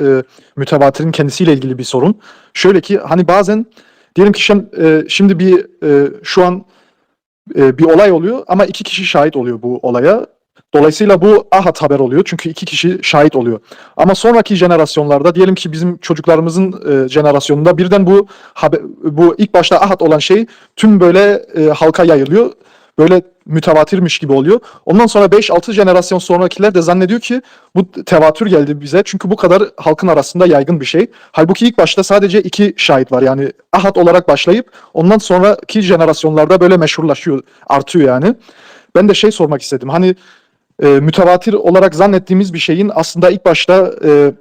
e, mütevatirin kendisiyle ilgili bir sorun. Şöyle ki hani bazen diyelim ki şem- e, şimdi bir e, şu an e, bir olay oluyor ama iki kişi şahit oluyor bu olaya. Dolayısıyla bu ahad haber oluyor çünkü iki kişi şahit oluyor. Ama sonraki jenerasyonlarda diyelim ki bizim çocuklarımızın e, jenerasyonunda birden bu haber, bu ilk başta ahad olan şey tüm böyle e, halka yayılıyor. Böyle mütevatirmiş gibi oluyor. Ondan sonra 5-6 jenerasyon sonrakiler de zannediyor ki bu tevatür geldi bize. Çünkü bu kadar halkın arasında yaygın bir şey. Halbuki ilk başta sadece iki şahit var. Yani ahad olarak başlayıp ondan sonraki jenerasyonlarda böyle meşhurlaşıyor, artıyor yani. Ben de şey sormak istedim. Hani e, mütevatir olarak zannettiğimiz bir şeyin aslında ilk başta e,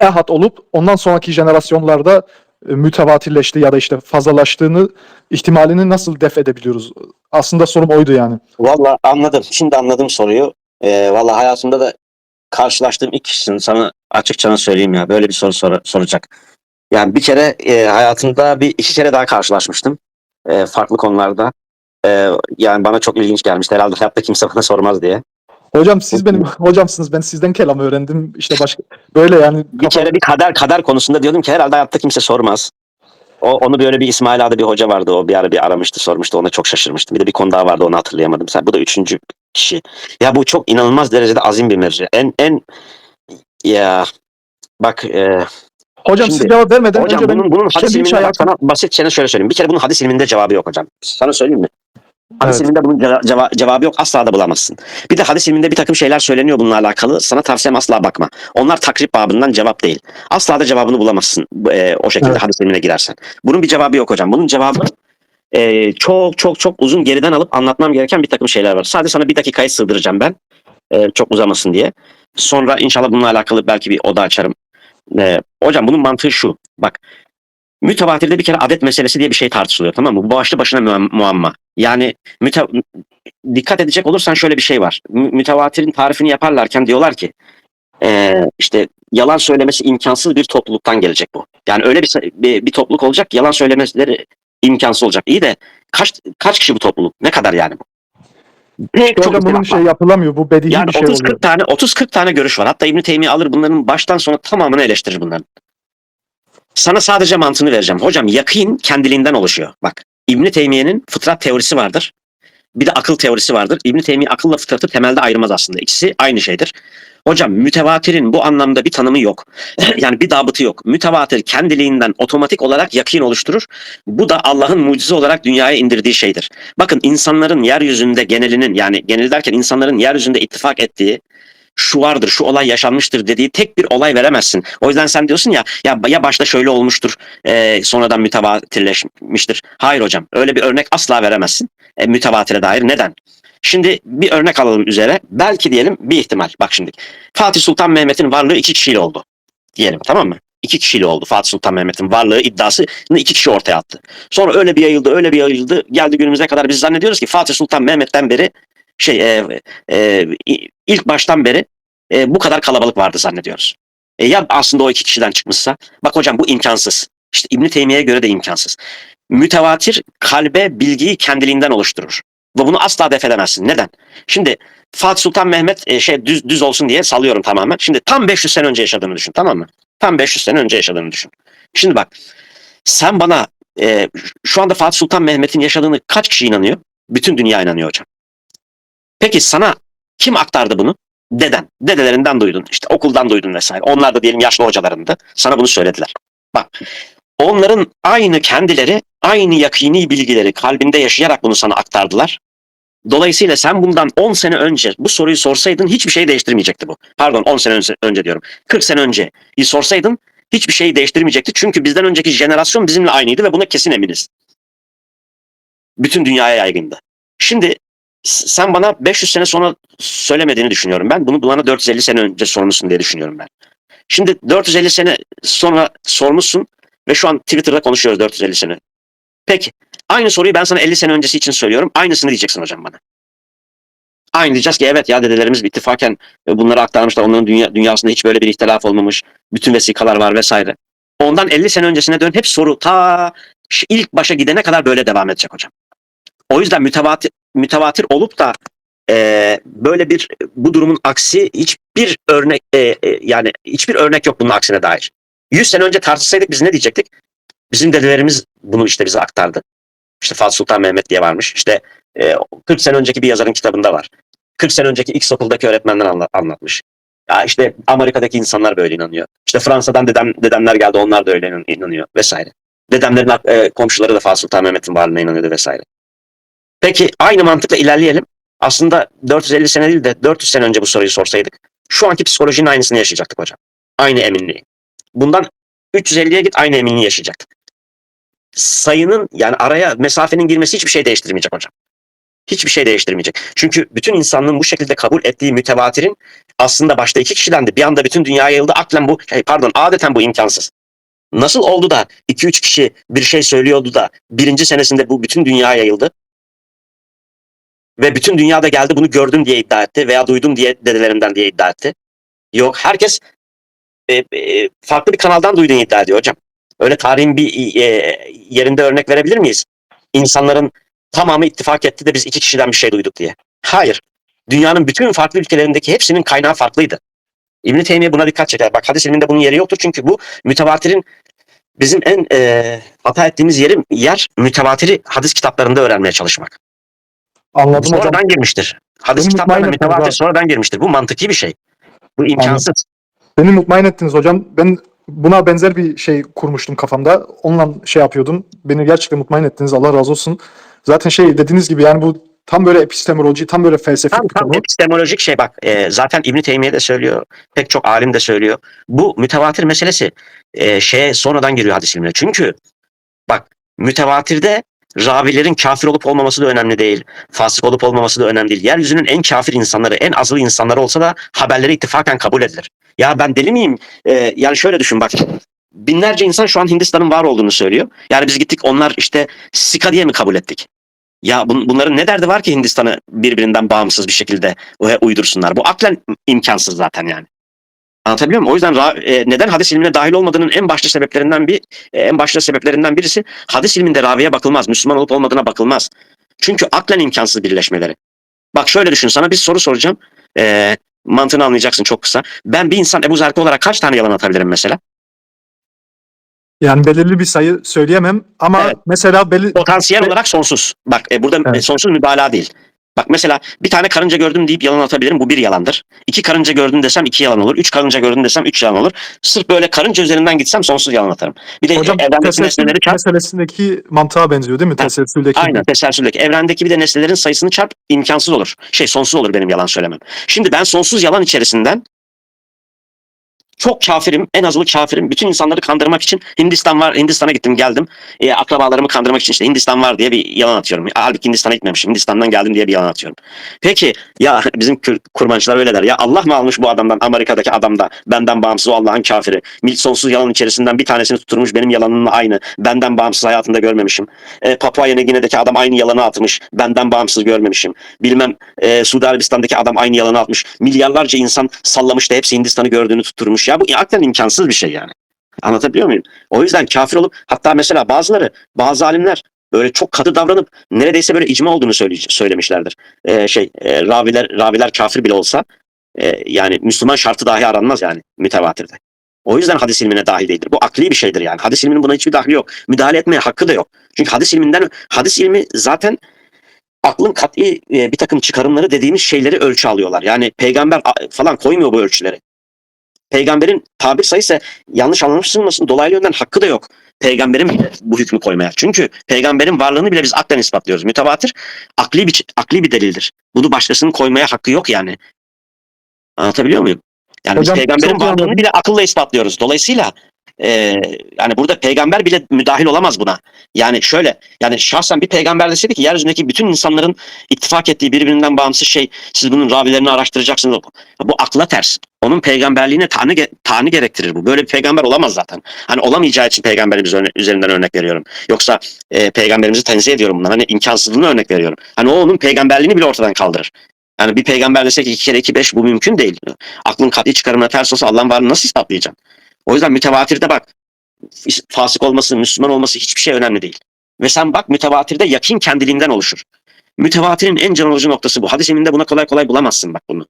ehad olup ondan sonraki jenerasyonlarda e, mütevatirleşti ya da işte fazlalaştığını ihtimalini nasıl def edebiliyoruz? Aslında sorum oydu yani. Valla anladım. Şimdi anladım soruyu. Ee, Valla hayatımda da karşılaştığım ilk kişisin. Sana açıkça söyleyeyim ya. Böyle bir soru sor- soracak. Yani bir kere e, hayatımda bir iki kere daha karşılaşmıştım. E, farklı konularda. E, yani bana çok ilginç gelmişti. Herhalde hayatta kimse bana sormaz diye. Hocam siz benim hocamsınız. Ben sizden kelam öğrendim. İşte başka böyle yani Bir kere bir kader kader konusunda diyordum ki herhalde hayatta kimse sormaz. O, onu böyle bir İsmail adı bir hoca vardı. O bir ara bir aramıştı sormuştu. Ona çok şaşırmıştım. Bir de bir konu daha vardı onu hatırlayamadım. Sen, bu da üçüncü kişi. Ya bu çok inanılmaz derecede azim bir mevzu. En en ya bak e, hocam Şimdi- siz cevap vermeden hocam önce ben bunun, bunun hadis ilminde sana basitçe şöyle söyleyeyim. Bir kere bunun hadis ilminde cevabı yok hocam. Sana söyleyeyim mi? Hadis Evet. ilminde bunun ceva- ceva- cevabı yok. Asla da bulamazsın. Bir de hadis ilminde bir takım şeyler söyleniyor bununla alakalı. Sana tavsiyem asla bakma. Onlar takrip babından cevap değil. Asla da cevabını bulamazsın e, o şekilde Evet. hadis ilmine girersen. Bunun bir cevabı yok hocam. Bunun cevabı e, çok çok çok uzun geriden alıp anlatmam gereken bir takım şeyler var. Sadece sana bir dakikayı sığdıracağım ben. E, çok uzamasın diye. Sonra inşallah bununla alakalı belki bir oda açarım. E, hocam bunun mantığı şu. Bak mütevatirde bir kere adet meselesi diye bir şey tartışılıyor tamam mı? Bu başlı başına mua- muamma. Yani müte, dikkat edecek olursan şöyle bir şey var. Mü- Mütevatirin tarifini yaparlarken diyorlar ki eee, işte yalan söylemesi imkansız bir topluluktan gelecek bu. Yani öyle bir, bir, bir topluluk olacak yalan söylemeleri imkansız olacak. İyi de kaç kaç kişi bu topluluk? Ne kadar yani bu? Pek çok bunun şey yapılamıyor. Bu bedihi Yani bir şey 30 oluyor. 40 tane 30 40 tane görüş var. Hatta İbn Teymiye alır bunların baştan sona tamamını eleştirir bunların. Sana sadece mantığını vereceğim. Hocam yakın kendiliğinden oluşuyor. Bak İbn Teymiye'nin fıtrat teorisi vardır. Bir de akıl teorisi vardır. İbn Teymiye akılla fıtratı temelde ayırmaz aslında. İkisi aynı şeydir. Hocam mütevatirin bu anlamda bir tanımı yok. yani bir dabıtı yok. Mütevatir kendiliğinden otomatik olarak yakin oluşturur. Bu da Allah'ın mucize olarak dünyaya indirdiği şeydir. Bakın insanların yeryüzünde genelinin yani genel derken insanların yeryüzünde ittifak ettiği şu vardır, şu olay yaşanmıştır dediği tek bir olay veremezsin. O yüzden sen diyorsun ya ya, ya başta şöyle olmuştur, e, sonradan mütevatirleşmiştir. Hayır hocam, öyle bir örnek asla veremezsin e, mütevatire dair. Neden? Şimdi bir örnek alalım üzere. Belki diyelim bir ihtimal. Bak şimdi. Fatih Sultan Mehmet'in varlığı iki kişiyle oldu. Diyelim tamam mı? İki kişiyle oldu Fatih Sultan Mehmet'in varlığı iddiasını iki kişi ortaya attı. Sonra öyle bir yayıldı, öyle bir yayıldı. Geldi günümüze kadar biz zannediyoruz ki Fatih Sultan Mehmet'ten beri şey e, e, ilk baştan beri e, bu kadar kalabalık vardı zannediyoruz. E, ya aslında o iki kişiden çıkmışsa? Bak hocam bu imkansız. İşte İbn Teymiye'ye göre de imkansız. Mütevatir kalbe bilgiyi kendiliğinden oluşturur. Ve bunu asla def edemezsin. Neden? Şimdi Fatih Sultan Mehmet e, şey düz düz olsun diye salıyorum tamamen. Şimdi tam 500 sene önce yaşadığını düşün tamam mı? Tam 500 sene önce yaşadığını düşün. Şimdi bak sen bana e, şu anda Fatih Sultan Mehmet'in yaşadığını kaç kişi inanıyor? Bütün dünya inanıyor hocam. Peki sana kim aktardı bunu? Deden. Dedelerinden duydun. İşte okuldan duydun vesaire. Onlar da diyelim yaşlı hocalarındı. Sana bunu söylediler. Bak onların aynı kendileri aynı yakini bilgileri kalbinde yaşayarak bunu sana aktardılar. Dolayısıyla sen bundan 10 sene önce bu soruyu sorsaydın hiçbir şey değiştirmeyecekti bu. Pardon 10 sene önce, önce diyorum. 40 sene önce sorsaydın hiçbir şey değiştirmeyecekti. Çünkü bizden önceki jenerasyon bizimle aynıydı ve buna kesin eminiz. Bütün dünyaya yaygındı. Şimdi sen bana 500 sene sonra söylemediğini düşünüyorum ben. Bunu bana 450 sene önce sormuşsun diye düşünüyorum ben. Şimdi 450 sene sonra sormuşsun ve şu an Twitter'da konuşuyoruz 450 sene. Peki aynı soruyu ben sana 50 sene öncesi için söylüyorum. Aynısını diyeceksin hocam bana. Aynı diyeceğiz ki evet ya dedelerimiz ittifaken e, bunları aktarmışlar. Onların dünya, dünyasında hiç böyle bir ihtilaf olmamış. Bütün vesikalar var vesaire. Ondan 50 sene öncesine dön hep soru ta ilk başa gidene kadar böyle devam edecek hocam. O yüzden mütevatir, mütevatir olup da e, böyle bir bu durumun aksi hiç hiçbir örnek e, e, yani hiçbir örnek yok bunun aksine dair. 100 sene önce tartışsaydık biz ne diyecektik? Bizim dedelerimiz bunu işte bize aktardı. İşte Fatih Sultan Mehmet diye varmış. İşte e, 40 sene önceki bir yazarın kitabında var. 40 sene önceki X okuldaki öğretmenler anla- anlatmış. Ya işte Amerika'daki insanlar böyle inanıyor. İşte Fransa'dan dedem, dedemler geldi onlar da öyle inan- inanıyor vesaire. Dedemlerin e, komşuları da Fatih Sultan Mehmet'in varlığına inanıyordu vesaire. Peki aynı mantıkla ilerleyelim. Aslında 450 sene değil de 400 sene önce bu soruyu sorsaydık şu anki psikolojinin aynısını yaşayacaktık hocam. Aynı eminliği. Bundan 350'ye git aynı eminliği yaşayacaktık. Sayının yani araya mesafenin girmesi hiçbir şey değiştirmeyecek hocam. Hiçbir şey değiştirmeyecek. Çünkü bütün insanlığın bu şekilde kabul ettiği mütevatirin aslında başta iki kişidendi. Bir anda bütün dünyaya yayıldı. Aklen bu, şey, pardon adeten bu imkansız. Nasıl oldu da 2-3 kişi bir şey söylüyordu da birinci senesinde bu bütün dünyaya yayıldı? Ve bütün dünyada geldi bunu gördüm diye iddia etti veya duydum diye dedelerimden diye iddia etti. Yok herkes e, e, farklı bir kanaldan duyduğunu iddia ediyor hocam. Öyle tarihin bir e, yerinde örnek verebilir miyiz? İnsanların tamamı ittifak etti de biz iki kişiden bir şey duyduk diye. Hayır. Dünyanın bütün farklı ülkelerindeki hepsinin kaynağı farklıydı. İbn-i Teymiye buna dikkat çeker. Bak hadis ilminde bunun yeri yoktur çünkü bu mütevatirin bizim en e, hata ettiğimiz yeri, yer mütevatiri hadis kitaplarında öğrenmeye çalışmak. Anladım hocam. Sonradan girmiştir. Hadis Beni kitaplarına mutmain ettiniz mütevatir abi. sonradan girmiştir. Bu mantıki bir şey. Bu imkansız. Beni mutmain ettiniz hocam. Ben buna benzer bir şey kurmuştum kafamda. Onunla şey yapıyordum. Beni gerçekten mutmain ettiniz. Allah razı olsun. Zaten şey dediğiniz gibi yani bu tam böyle epistemoloji, tam böyle felsefik Tam, bir tam konu. epistemolojik şey bak e, zaten İbn Teymiye de söylüyor. Pek çok alim de söylüyor. Bu mütevatir meselesi e, şeye sonradan giriyor hadis ilmine. Çünkü bak mütevatirde ravilerin kafir olup olmaması da önemli değil. Fasık olup olmaması da önemli değil. Yeryüzünün en kafir insanları, en azılı insanları olsa da haberleri ittifaken kabul edilir. Ya ben deli miyim? E, yani şöyle düşün bak. Binlerce insan şu an Hindistan'ın var olduğunu söylüyor. Yani biz gittik onlar işte Sika diye mi kabul ettik? Ya bun- bunların ne derdi var ki Hindistan'ı birbirinden bağımsız bir şekilde e, uydursunlar? Bu aklen imkansız zaten yani. Anlatabiliyor muyum? O yüzden e, neden hadis ilmine dahil olmadığının en başlı sebeplerinden bir e, en başlı sebeplerinden birisi hadis ilminde raviye bakılmaz. Müslüman olup olmadığına bakılmaz. Çünkü aklen imkansız birleşmeleri. Bak şöyle düşün sana bir soru soracağım. E, mantığını anlayacaksın çok kısa. Ben bir insan Ebu Zerka olarak kaç tane yalan atabilirim mesela? Yani belirli bir sayı söyleyemem ama Evet. mesela belli Potansiyel olarak sonsuz. Bak e, burada Evet. e, sonsuz mübalağa değil. Bak mesela bir tane karınca gördüm deyip yalan atabilirim. Bu bir yalandır. İki karınca gördüm desem iki yalan olur. Üç karınca gördüm desem üç yalan olur. Sırf böyle karınca üzerinden gitsem sonsuz yalan atarım. Bir de hocam evrendeki teselsül nesneleri çarp. meselesindeki mantığa benziyor değil mi? Teselsüldeki. Aynen teselsüldeki. Evrendeki bir de nesnelerin sayısını çarp imkansız olur. Şey sonsuz olur benim yalan söylemem. Şimdi ben sonsuz yalan içerisinden çok kafirim, en azılı kafirim. Bütün insanları kandırmak için Hindistan var, Hindistan'a gittim geldim. E, akrabalarımı kandırmak için işte Hindistan var diye bir yalan atıyorum. Halbuki Hindistan'a gitmemişim. Hindistan'dan geldim diye bir yalan atıyorum. Peki ya bizim kurmancılar öyle der. Ya Allah mı almış bu adamdan, Amerika'daki adamda benden bağımsız o Allah'ın kafiri. Mil sonsuz yalan içerisinden bir tanesini tutturmuş benim yalanımla aynı. Benden bağımsız hayatında görmemişim. E, Papua Yeni Gine'deki adam aynı yalanı atmış. Benden bağımsız görmemişim. Bilmem e, Suudi Arabistan'daki adam aynı yalanı atmış. Milyarlarca insan sallamış da hepsi Hindistan'ı gördüğünü tutturmuş. Ya bu aklen imkansız bir şey yani. Anlatabiliyor muyum? O yüzden kafir olup hatta mesela bazıları bazı alimler böyle çok katı davranıp neredeyse böyle icma olduğunu söyle- söylemişlerdir. E, şey e, raviler raviler kafir bile olsa e, yani Müslüman şartı dahi aranmaz yani mütevatirde. O yüzden hadis ilmine dahil değildir. Bu akli bir şeydir yani. Hadis ilminin buna hiçbir dahli yok. Müdahale etmeye hakkı da yok. Çünkü hadis ilminden hadis ilmi zaten aklın kat'i e, bir takım çıkarımları dediğimiz şeyleri ölçü alıyorlar. Yani peygamber falan koymuyor bu ölçüleri. Peygamberin tabir sayısı yanlış anlaşılmasın dolaylı yönden hakkı da yok. Peygamberin bile bu hükmü koymaya. Çünkü peygamberin varlığını bile biz aklen ispatlıyoruz. Mütevatir akli bir akli bir delildir. Bunu başkasının koymaya hakkı yok yani. Anlatabiliyor muyum? Yani Hocam, biz peygamberin varlığını bile akılla ispatlıyoruz. Dolayısıyla e, yani burada peygamber bile müdahil olamaz buna. Yani şöyle yani şahsen bir peygamber deseydi ki yeryüzündeki bütün insanların ittifak ettiği birbirinden bağımsız şey siz bunun ravilerini araştıracaksınız. Bu akla ters. Onun peygamberliğine tanı, tanı gerektirir bu. Böyle bir peygamber olamaz zaten. Hani olamayacağı için peygamberimiz üzerinden örnek veriyorum. Yoksa e, peygamberimizi tenzih ediyorum bundan. Hani imkansızlığını örnek veriyorum. Hani o onun peygamberliğini bile ortadan kaldırır. Yani bir peygamber desek ki iki kere iki beş bu mümkün değil. Aklın kat'i çıkarımına ters olsa Allah'ın varlığını nasıl ispatlayacaksın? O yüzden mütevatirde bak fasık olması, Müslüman olması hiçbir şey önemli değil. Ve sen bak mütevatirde yakin kendiliğinden oluşur. Mütevatirin en can alıcı noktası bu. Hadis ilminde buna kolay kolay bulamazsın bak bunu.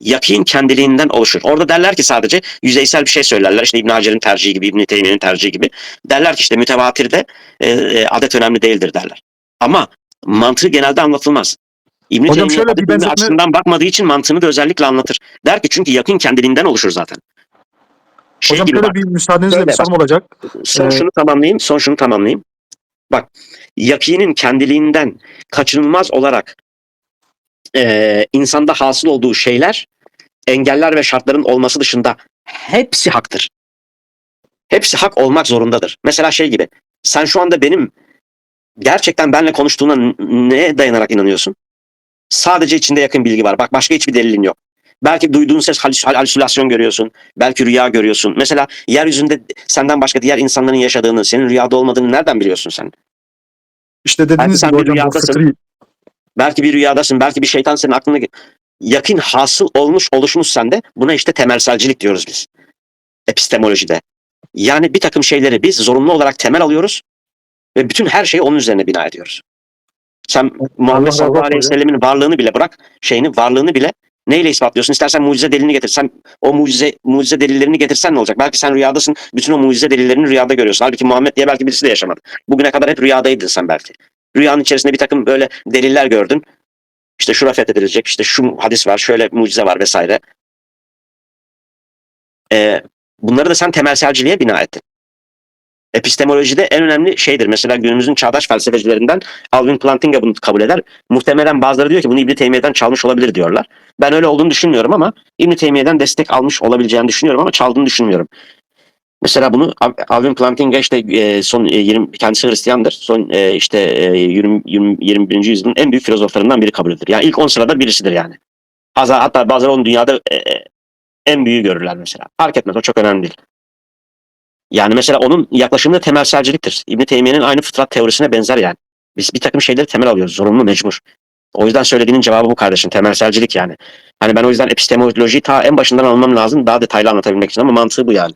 Yakin kendiliğinden oluşur. Orada derler ki sadece yüzeysel bir şey söylerler. İşte İbn Hacer'in tercihi gibi, İbn Teymiye'nin tercihi gibi. Derler ki işte mütevatirde e, e, adet önemli değildir derler. Ama mantığı genelde anlatılmaz. İbn Hocam şöyle bir benzetme- açısından bakmadığı için mantığını da özellikle anlatır. Der ki çünkü yakın kendiliğinden oluşur zaten. Şey Hocam gibi şöyle bak. bir müsaadenizle Şöyle bir sorum olacak. Son Ee, şunu tamamlayayım, son şunu tamamlayayım. Bak, yakinin kendiliğinden kaçınılmaz olarak eee, insanda hasıl olduğu şeyler, engeller ve şartların olması dışında hepsi haktır. Hepsi hak olmak zorundadır. Mesela şey gibi, sen şu anda benim gerçekten benle konuştuğuna n- neye dayanarak inanıyorsun? Sadece içinde yakın bilgi var. Bak başka hiçbir delilin yok. Belki duyduğun ses halüs- halüsinasyon görüyorsun. Belki rüya görüyorsun. Mesela yeryüzünde senden başka diğer insanların yaşadığını, senin rüyada olmadığını nereden biliyorsun sen? İşte Belki dediğiniz sen gibi bir hocam rüyadasın. fıtri. Belki bir rüyadasın, belki bir şeytan senin aklına yakın hasıl olmuş oluşmuş sende. Buna işte temelselcilik diyoruz biz. Epistemolojide. Yani bir takım şeyleri biz zorunlu olarak temel alıyoruz ve bütün her şeyi onun üzerine bina ediyoruz. Sen Muhammed sallallahu aleyhi ve sellemin varlığını bile bırak, şeyini, varlığını bile neyle ispatlıyorsun? İstersen mucize delilini getirsen, o mucize mucize delillerini getirsen ne olacak? Belki sen rüyadasın, bütün o mucize delillerini rüyada görüyorsun. Halbuki Muhammed diye belki birisi de yaşamadı. Bugüne kadar hep rüyadaydın sen belki. Rüyanın içerisinde bir takım böyle deliller gördün. İşte şura fethedilecek, işte şu hadis var, şöyle mucize var vesaire. Ee, bunları da sen temelselciliğe bina ettin. Epistemolojide en önemli şeydir. Mesela günümüzün çağdaş felsefecilerinden Alvin Plantinga bunu kabul eder. Muhtemelen bazıları diyor ki bunu İbn Teymiye'den çalmış olabilir diyorlar. Ben öyle olduğunu düşünmüyorum ama İbn Teymiye'den destek almış olabileceğini düşünüyorum ama çaldığını düşünmüyorum. Mesela bunu Al- Alvin Plantinga işte e, son e, 20 kendisi Hristiyandır. Son e, işte e, 20, 20 21. yüzyılın en büyük filozoflarından biri kabul edilir. Yani ilk 10 sırada birisidir yani. Hatta, bazıları onun dünyada e, e, en büyüğü görürler mesela. Fark etmez o çok önemli değil. Yani mesela onun yaklaşımı da temelselciliktir. İbn Teymiye'nin aynı fıtrat teorisine benzer yani. Biz bir takım şeyleri temel alıyoruz. Zorunlu, mecbur. O yüzden söylediğinin cevabı bu kardeşim. Temelselcilik yani. Hani ben o yüzden epistemolojiyi ta en başından almam lazım. Daha detaylı anlatabilmek için ama mantığı bu yani.